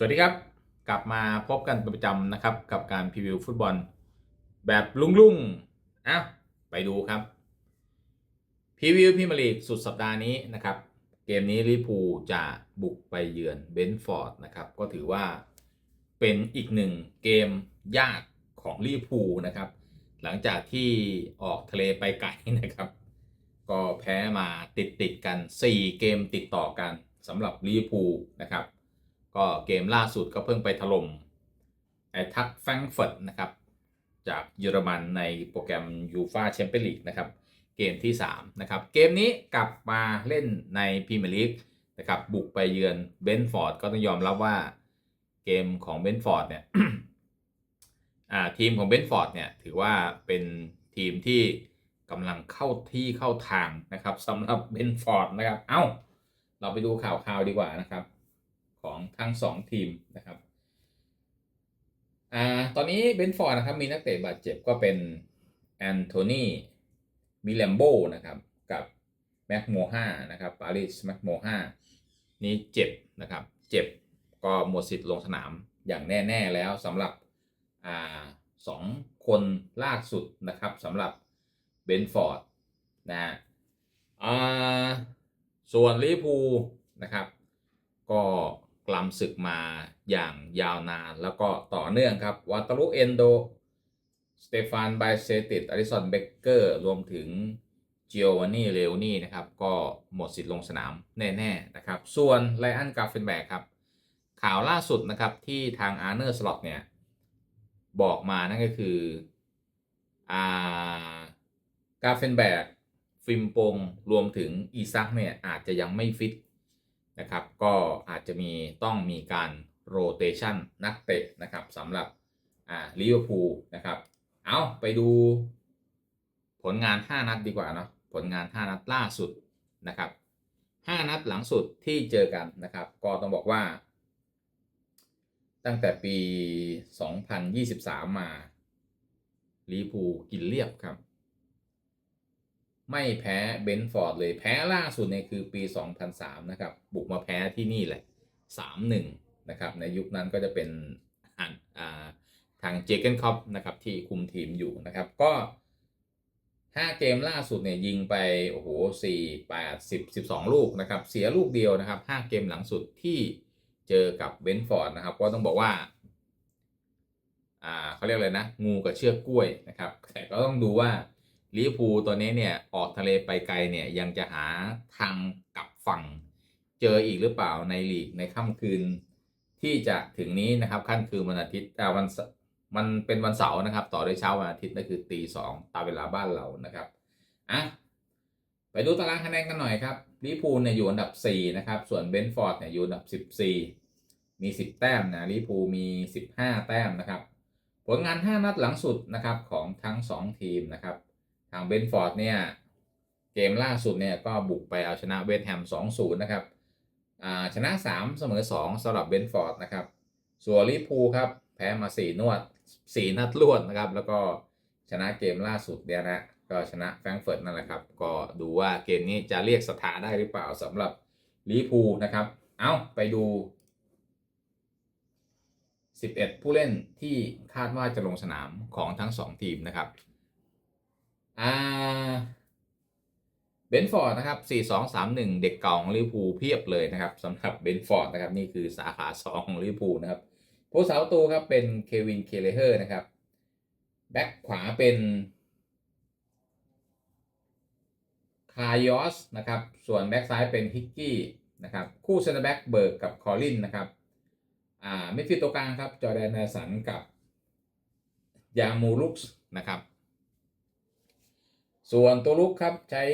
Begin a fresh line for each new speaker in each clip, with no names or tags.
สวัสดีครับ กลับมาพบกันประจำนะครับ กับการพรีวิวฟุตบอล แบบลุ่งๆอ้าไปดูครับพรีวิวพรีเมียร์ลีกสุดสัปดาห์นี้นะครับ เกมนี้ลิพูจะบุกไปเยือนเบนฟอร์ดนะครับ ก็ถือว่าเป็นอีกหนึ่งเกมยากของลิพูนะครับ หลังจากที่ออกทะเลไปไกลนะครับ ก็แพ้มาติดติดกัน 4 เกมติดต่อกันสำหรับลิพูนะครับ ก็เกมล่าสุดก็เพิ่งไปถล่มไอทักแฟรงเฟิร์ตนะครับจากเยอรมันในโปรแกรมยูฟาแชมเปี้ยนลีกนะครับเกมที่3นะครับเกมนี้กลับมาเล่นในพรีเมียร์ลีกนะครับบุกไปเยือนเบนฟอร์ดก็ต้องยอมรับว่าเกมของเบนฟอร์ดเนี่ยทีมของเบนฟอร์ดเนี่ยถือว่าเป็นทีมที่กำลังเข้าที่เข้าทางนะครับสำหรับเบนฟอร์ดนะครับเอ้า เราไปดูข่าวข่าวดีกว่านะครับ ของทั้งสองทีมนะครับอ่าตอนนี้เบนฟอร์ดนะครับมีนักเตะบาดเจ็บก็เป็นแอนโทนีมิเลมโบนะครับกับแม็กโมฮานะครับปาริสแม็กโมฮานี่เจ็บนะครับเจ็บก็หมดสิทธิ์ลงสนามอย่างแน่ ๆ แล้วสำหรับอ่าสองคนล่าสุดนะครับสำหรับเบนฟอร์ดนะฮะส่วนลิพูนะครับ ก็ กลำศึกมาอย่างยาวนานแล้วก็ต่อเนื่องครับวาตารุเอนโดสเตฟานไบเซติดอริสันเบเกอร์รวมถึงจิโอวานนี่เลโอนี่นะครับ ก็หมดสิทธิ์ลงสนามแน่ๆนะครับ ส่วนไลอันกาเฟนแบกครับ ข่าวล่าสุดนะครับที่ทางอาร์เนอร์สล็อตเนี่ย บอกมานั่นก็คืออากาเฟนแบกฟิมปงรวมถึงอีซักเนี่ย อาจจะยังไม่ฟิต นะครับ ก็อาจจะมีต้องมีการโรเตชันนักเตะนะครับสำหรับอ่าลิเวอร์พูลนะครับ เอาไปดูผลงาน 5 นัดดีกว่าเนาะผลงาน 5 นัดล่าสุดนะครับ5นัดหลังสุดที่เจอกันนะครับ ก็ต้องบอกว่า ตั้งแต่ปี 2023 มาลิพูกินเรียบครับ ไม่แพ้เบนฟอร์ดเลยแพ้ล่าสุดเนี่ยคือปี 2003 นะครับ บุกมาแพ้ที่นี่แหละ 3-1 นะครับ ในยุคนั้นก็จะเป็นอันอ่าทางเจเกนคอปนะครับที่คุมทีมอยู่นะครับ ก็ 5 เกมล่าสุดเนี่ยยิงไป โอ้โห 4 8 10 12 ลูกนะครับ เสียลูกเดียวนะครับ 5 เกมหลังสุดที่เจอกับเบนฟอร์ดนะครับ ก็ต้องบอกว่าอ่าเขาเรียกอะไรนะ งูกับเชือกกล้วยนะครับ แต่ก็ต้องดูว่า ลิเวอร์พูลตัวนี้เนี่ยออกทะเลไปไกลเนี่ยยังจะหาทางกลับฝั่งเจออีกหรือเปล่าในลีกในค่ำคืน ที่จะถึงนี้นะครับขั้นคืนวันอาทิตย์อ่าวันมันเป็นวันเสาร์นะครับ ต่อด้วยเช้าวันอาทิตย์นั่นคือตีสองตามเวลาบ้านเรานะครับอะไปดูตารางคะแนนกันหน่อยครับลิพูลเนี่ยอยู่อันดับ 4 นะครับ ส่วนเบนฟอร์ดเนี่ยอยู่อันดับ 14 มี 10 แต้มนะลิพูมี 15 แต้มนะครับ ผลงาน 5 นัดหลังสุดนะครับของทั้ง 2 ทีมนะครับ ทางเบนฟอร์ดเนี่ยเกมล่าสุดเนี่ยก็บุกไปเอาชนะเวสต์แฮม 2-0 นะครับชนะ 3 เสมอ 2สำหรับเบนฟอร์ดนะครับ ส่วนลิพูครับแพ้มา 4 นวด 4 นัดรวดนะครับ แล้วก็ชนะเกมล่าสุดเนี่ยนะก็ชนะแฟรงก์เฟิร์ตนั่นแหละครับ ก็ดูว่าเกมนี้จะเรียกสถาได้หรือเปล่าสำหรับลิพูนะครับ เอาไปดู 11 ผู้เล่นที่คาดว่าจะลงสนามของทั้ง 2 ทีมนะครับ อ่า เบนฟอร์ดนะครับ 4 2 3 1 เด็กเก่าของลิเวอร์พูลเพียบเลยนะครับสำหรับเบนฟอร์ดนะครับ นี่คือสาขา 2 ของลิเวอร์พูลนะครับผู้สาวประตูครับ เป็นเควินเคเลเฮอร์นะครับ แบ็คขวาเป็นคายอสนะครับ ส่วนแบ็คซ้ายเป็นฮิกกี้นะครับ คู่เซนเตอร์แบ็กเบิร์กกับคอลินนะครับอ่ามิดฟิลด์ตัวกลางครับ จอร์แดนนาสันกับยามูลุกส์นะครับ ส่วนตัวลุกครับใช้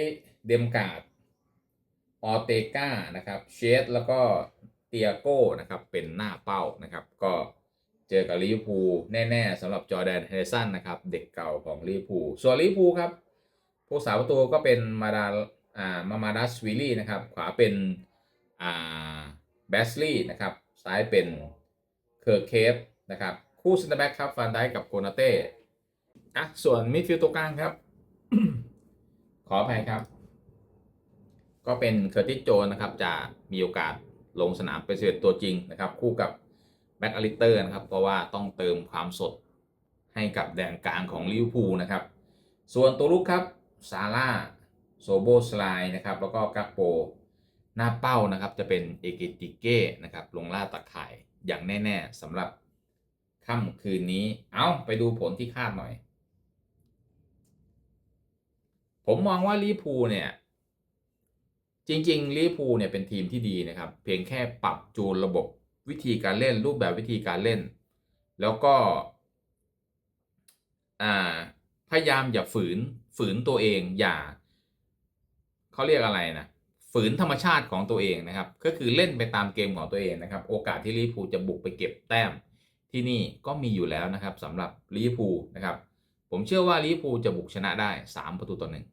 เดมการ์ดออเตกานะครับเชสแล้วก็เตียโก้นะครับเป็นหน้าเป้านะครับก็เจอกับลิเวอร์พูลแน่ ๆสำหรับจอร์แดนเฮสันนะครับเด็กเก่าของลิเวอร์พูลส่วนลิเวอร์พูลครับผู้สาวประตูก็เป็นมาดาอ่ามามาดัสวิลลี่นะครับขวาเป็นอ่าแบสลี่นะครับซ้ายเป็นเคอร์เคฟนะครับคู่ซินเตอร์แบ็กครับฟันได้กับโกนาเต้อะส่วนมิดฟิลด์ตัวกลางครับ ขออภัยครับ ก็เป็นเคอร์ติสโจนนะครับจะมีโอกาสลงสนามเป็นเสด็จตัวจริงนะครับ คู่กับแบ็กอลิเตอร์นะครับ เพราะว่าต้องเติมความสดให้กับแดนกลางของลิเวอร์พูลนะครับ ส่วนตัวลุกครับซาร่าโซโบสไลนะครับ แล้วก็กักโป หน้าเป้านะครับ จะเป็นเอกิติเก้นะครับ ลงล่าตะข่ายอย่างแน่ ๆสำหรับค่ำคืนนี้ เอาไปดูผลที่คาดหน่อย ผมมองว่าลิเวอร์พูลเนี่ย จริงๆลิเวอร์พูลเนี่ยเป็นทีมที่ดีนะครับ เพียงแค่ปรับจูนระบบวิธีการเล่นรูปแบบวิธีการเล่น แล้วก็พยายามอย่าฝืนฝืนตัวเองอย่าเขาเรียกอะไรนะฝืนธรรมชาติของตัวเองนะครับ ก็คือเล่นไปตามเกมของตัวเองนะครับ โอกาสที่ลิเวอร์พูลจะบุกไปเก็บแต้มที่นี่ก็มีอยู่แล้วนะครับสำหรับลิเวอร์พูลนะครับ ผมเชื่อว่าลิเวอร์พูลจะบุกชนะได้ 3 ประตูต่อหนึ่ง